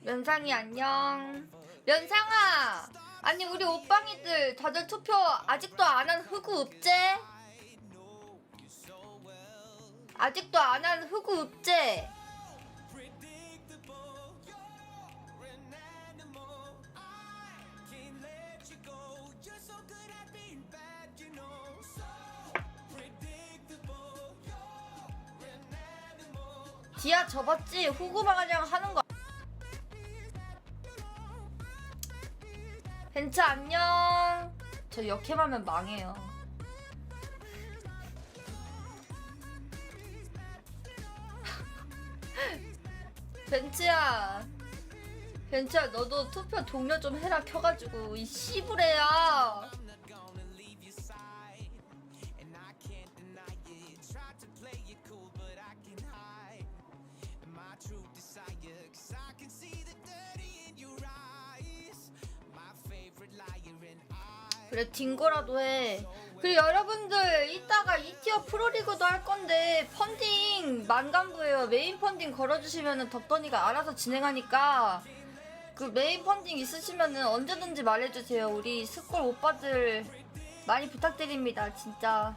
면상이 안녕. 면상아! 아니, 우리 오빵이들 다들 투표 아직도 안 한 흑우 읍제? 아직도 안 한 흑우 읍제? 디아 접었지? 후구마가냥 하는 거. 벤츠 안녕. 저 역캠하면 망해요. 벤츠야. 벤츠야, 너도 투표 동료 좀 해라 켜가지고 이 씨부레야. 그래 딩거라도 해. 그리고 여러분들 이따가 2티어 프로리그도 할 건데 펀딩 만간부예요. 메인 펀딩 걸어주시면은 덕더니가 알아서 진행하니까 그 메인 펀딩 있으시면은 언제든지 말해주세요. 우리 스골 오빠들 많이 부탁드립니다. 진짜.